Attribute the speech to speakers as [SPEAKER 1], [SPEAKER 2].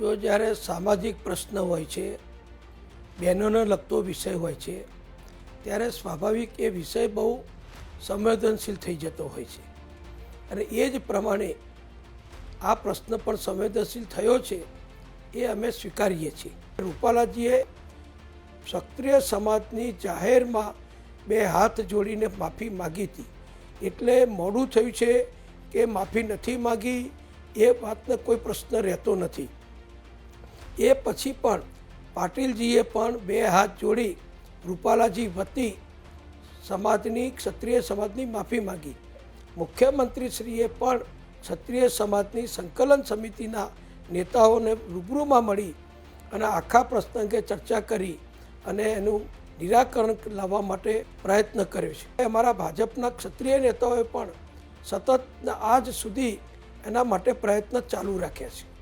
[SPEAKER 1] જો જ્યારે સામાજિક પ્રશ્ન હોય છે, બહેનોને લગતો વિષય હોય છે, ત્યારે સ્વાભાવિક એ વિષય બહુ સંવેદનશીલ થઈ જતો હોય છે. અને એ જ પ્રમાણે આ પ્રશ્ન પણ સંવેદનશીલ થયો છે એ અમે સ્વીકારીએ છીએ. રૂપાલાજીએ ક્ષત્રિય સમાજની જાહેરમાં બે હાથ જોડીને માફી માગી હતી. એટલે મોડું થયું છે કે માફી નથી માગી એ વાતનો કોઈ પ્રશ્ન રહેતો નથી. એ પછી પણ પાટીલજીએ પણ બે હાથ જોડી રૂપાલાજી વતી સમાજની ક્ષત્રિય સમાજની માફી માગી. મુખ્યમંત્રીશ્રીએ પણ ક્ષત્રિય સમાજની સંકલન સમિતિના નેતાઓને રૂબરૂમાં મળી અને આખા પ્રસંગે ચર્ચા કરી અને એનું નિરાકરણ લાવવા માટે પ્રયત્ન કર્યો છે. અમારા ભાજપના ક્ષત્રિય નેતાઓએ પણ સતત આજ સુધી એના માટે પ્રયત્ન ચાલુ રાખ્યા છે.